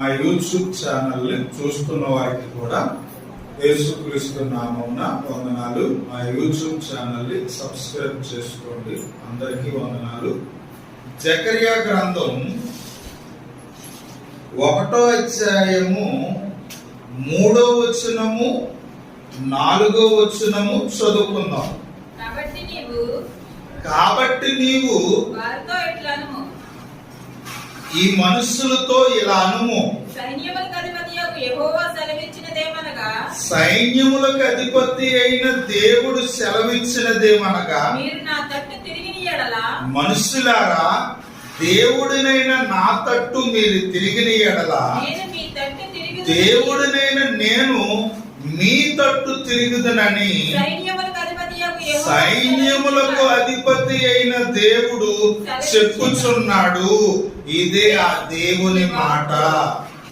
మా YouTube channel చూస్తున్న వారికి కూడా యేసుక్రీస్తు నామమున వందనాలు. మా యూట్యూబ్ ఛానల్ని సబ్స్క్రైబ్ చేసుకోండి. అందరికీ వందనాలు. జకర్యా గ్రంథం ఒకటో అధ్యాయము మూడో వచనము నాలుగో వచనము చదువుకుందాం. కాబట్టి నీవు కాబట్టి నీవు వారితో ఈ మనుషులతో ఇలా అనుము. సైన్యములకు అధిపతి అయిన దేవుడు సెలవిచ్చినదేమనగా? మీరు నా తట్టు తిరిగి ఎడల? మనుషులారా దేవుడినైన నా తట్టు మీరు తిరిగిన ఎడల? దేవుడినైన నేను మీ తట్టు తిరుగుదనని? సైన్యములకు అధిపతి అయిన దేవుడు చెప్పుచున్నాడు. ఇదే ఆ దేవుని మాట.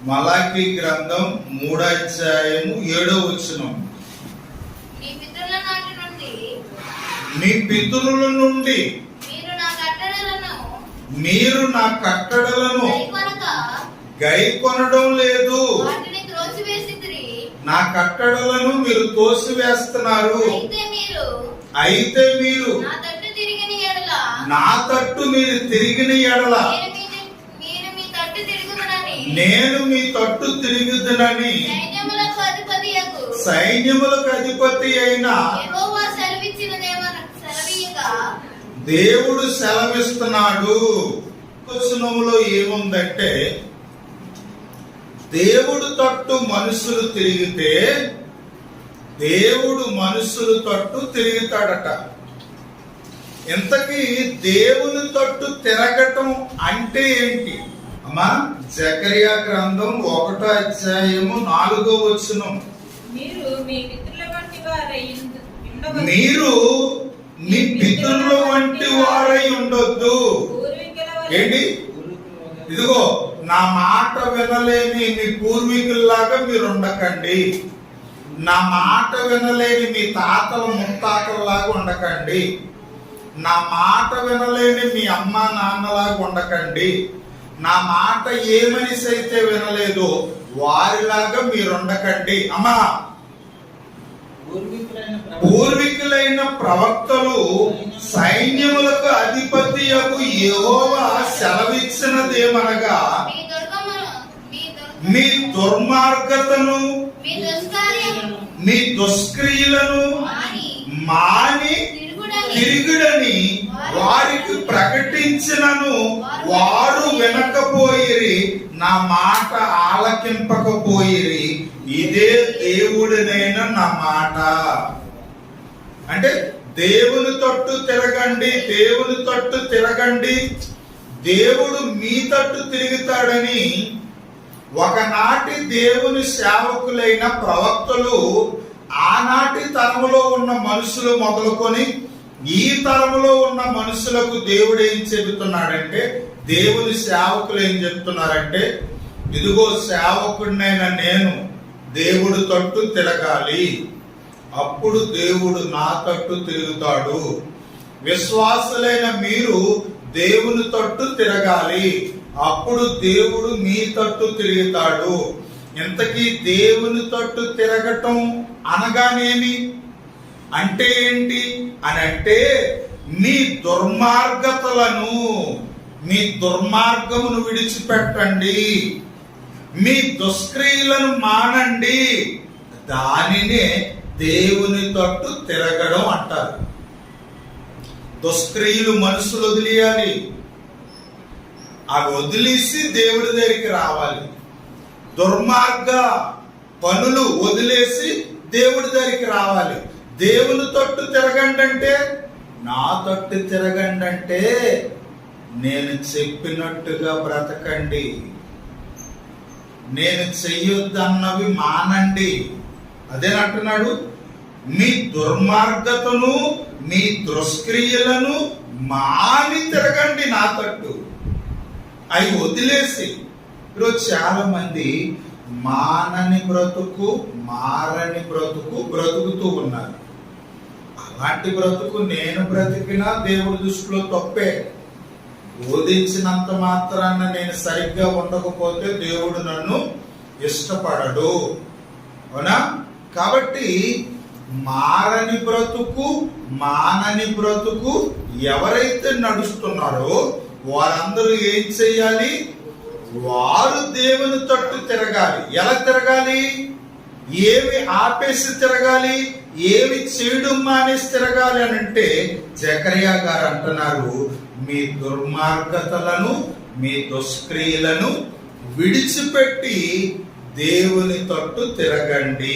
మలాకి గ్రంథం మూడాధ్యాయము ఏడో వచనం. మీ పితరుల నాటి నుండి మీరు నా కట్టడలను గైకొనడం లేదు. నా కట్టడలను మీరు తోసివేస్తున్నారు. అయితే మీరు నా తట్టు మీరు తిరిగిన ఎడల. నేను మీ తట్టు తిరుగుదనని. సైన్యములకు అధిపతి అయిన దేవుడు సెలవిస్తున్నాడు. వచనములో ఏముందంటే దేవుడు తట్టు మనుషులు తిరిగితే దేవుడు మనుషులు తట్టు తిరుగుతాడట. ఇంతకీ దేవుని తట్టు తిరగటం అంటే ఏంటి? అమ్మా జకరియా గ్రంథం ఒకటో అధ్యాయము నాలుగో వచనం. మీరు మీ పితృల వంటి వారై ఉండొద్దు. ఏంటి? ఇదిగో నా మాట వినలేని మీ పూర్వీకుల్లాగా మీరు ఉండకండి. నా మాట వినలేని మీ తాతల ముత్తాతలలాగా ఉండకండి. నా మాట వినలేని మీ అమ్మ నాన్నలాగా ఉండకండి. నా మాట ఏ మనిషి అయితే వినలేదో వారిలాగా మీరు ఉండకండి అమ్మా! పూర్వీకులైన ప్రవక్తలు సైన్యములకు అధిపతి యెహోవా సెలవిచ్చినదేమనగా మీ దుర్మార్గతను మీ దుష్క్రియలను మాని. తిరుగుడని. వారికి ప్రకటించినను వారు వినకపోయిరి నా మాట ఆలకింపకపోయిరి ఇదే దేవుడినైన నా మాట. అంటే దేవుని తట్టు తిరగండి దేవుని తట్టు తిరగండి దేవుడు మీ తట్టు తిరుగుతాడని ఒకనాటి దేవుని సేవకులైన ప్రవక్తలు ఆనాటి తరములో ఉన్న మనుషులు మొదలుకొని ఈ తరములో ఉన్న మనుషులకు దేవుడు ఏం చెబుతున్నాడంటే దేవుని సేవకులు ఏం చెప్తున్నారంటే ఇదిగో సేవకుడినైన నేను దేవుడు తట్టు తిరగాలి. అప్పుడు దేవుడు నా తట్టు తిరుగుతాడు. విశ్వాసులైన మీరు దేవుని తట్టు తిరగాలి. అప్పుడు దేవుడు మీ తట్టు తిరుగుతాడు. ఇంతకీ దేవుని తట్టు తిరగటం అనగానేమి? అంటే ఏంటి? అని అంటే మీ దుర్మార్గతలను మీ దుర్మార్గమును విడిచిపెట్టండి. మీ దుష్క్రియలను మానండి. దానినే దేవుని తట్టు తిరగడం అంటారు. దుష్క్రియలు మనుషులు వదిలేయాలి. అవి వదిలేసి దేవుడి దగ్గరికి రావాలి. దుర్మార్గ పనులు వదిలేసి దేవుడి దగ్గరికి రావాలి. దేవుని తట్టు తిరగండి అంటే నా తట్టు తిరగండి అంటే నేను చెప్పినట్టుగా బ్రతకండి. నేను చెయ్యొద్దన్నవి మానండి. అదేనంటున్నాడు మీ దుర్మార్గతను మీ దుష్క్రియలను మాని తిరగండి నా తట్టు. అవి వదిలేసి. ఈరోజు చాలా మంది మానని బ్రతుకు మారని బ్రతుకు బ్రతుకుతూ ఉన్నారు. అలాంటి బ్రతుకు నేను బ్రతికినా దేవుడి దృష్టిలో తప్పే. బోధించినంత మాత్రాన నేను సరిగ్గా ఉండకపోతే దేవుడు నన్ను ఇష్టపడడు. అవునా? కాబట్టి మారని బ్రతుకు మానని బ్రతుకు ఎవరైతే నడుస్తున్నారో వారందరూ ఏం చెయ్యాలి? వారు దేవుని తట్టు తిరగాలి. ఎలా తిరగాలి? ఏమి ఆపేసి తిరగాలి? ఏమి చేయడం మానేసి తిరగాలి అని అంటే జకరియా గారు అంటున్నారు మీ దుర్మార్గతలను మీ దుష్క్రియలను విడిచిపెట్టి దేవుని తట్టు తిరగండి.